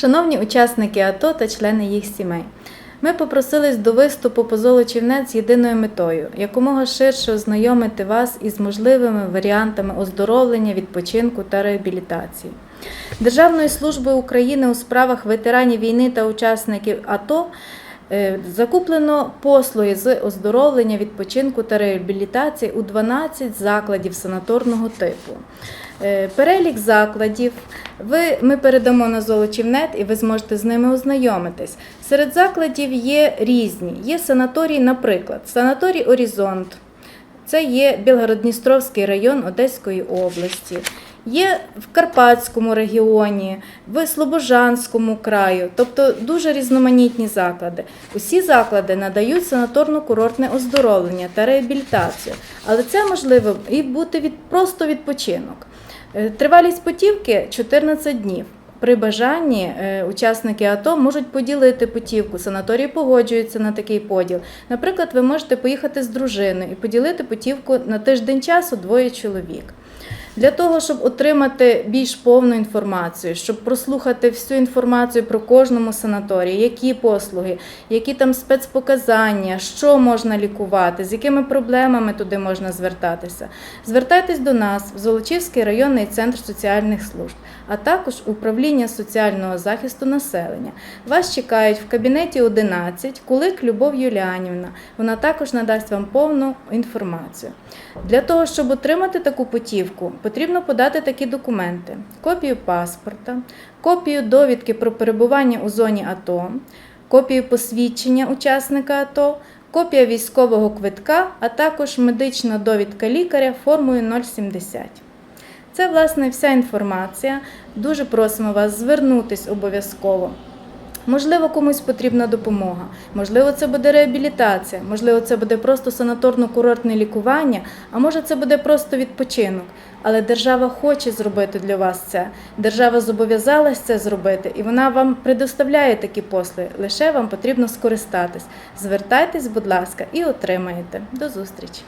Шановні учасники АТО та члени їх сімей, ми попросились до виступу по Золочівнець з єдиною метою якомога ширше ознайомити вас із можливими варіантами оздоровлення, відпочинку та реабілітації. Державною службою України у справах ветеранів війни та учасників АТО закуплено послуги з оздоровлення, відпочинку та реабілітації у 12 закладів санаторного типу. Е, Перелік закладів ви, ми передамо на Золочівнет і ви зможете з ними ознайомитись. Серед закладів є різні. Є санаторій, наприклад, санаторій Орізонт. Це є Білгород-Дністровський район Одеської області. Є в Карпатському регіоні, в Слобожанському краю, тобто дуже різноманітні заклади. Усі заклади надають санаторно-курортне оздоровлення та реабілітацію, але це можливо і бути від просто відпочинок. Е, Тривалість путівки 14 днів. При бажанні е, учасники АТО можуть поділити путівку. Санаторії погоджуються на такий поділ. Наприклад, ви можете поїхати з дружиною і поділити путівку на тиждень часу двоє чоловік. Для того, щоб отримати більш повну інформацію, щоб прослухати всю інформацію про кожному санаторії, які послуги, які там спецпоказання, що можна лікувати, з якими проблемами туди можна звертатися. Звертайтесь до нас в Золочівський районний центр соціальних служб, а також управління соціального захисту населення. Вас чекають в кабінеті 11 Кулик Любов Юліанівна. Вона також надасть вам повну інформацію. Для того, щоб отримати таку путівку, потрібно подати такі документи: копію паспорта, копію довідки про перебування у зоні АТО, копію посвідчення учасника АТО, копія військового квитка, а також медична довідка лікаря формою 070. Це, власне, вся інформація. Дуже просимо вас звернутись обов'язково. Можливо, комусь потрібна допомога, можливо, це буде реабілітація, можливо, це буде просто санаторно-курортне лікування, а може це буде просто відпочинок. Але держава хоче зробити для вас це. Держава зобов'язалась це зробити, і вона вам предоставляє такі послуги. Лише вам потрібно скористатись. Звертайтесь, будь ласка, і отримаєте. До зустрічі!